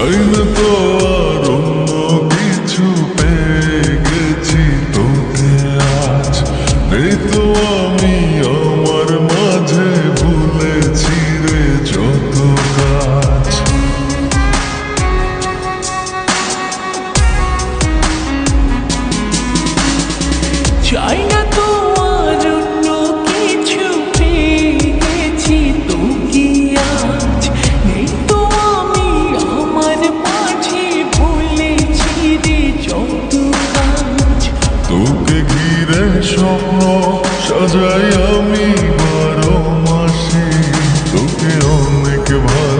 চাই না তো আর অন্য কিছু পেয়ে গেছি। তোকে আজ তো আমি যাই আমি বারো মাসে তোকে অনেক ভালো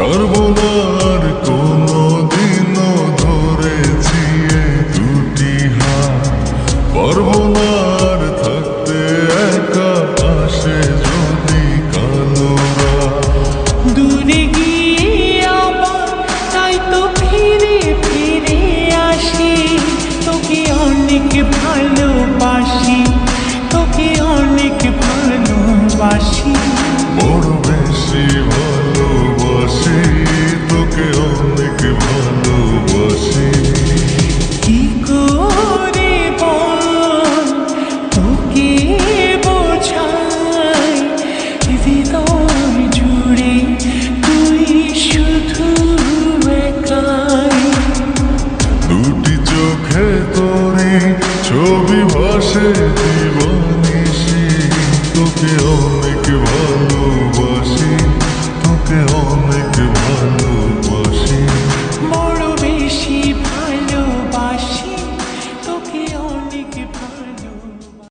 সর্বনা Yeah.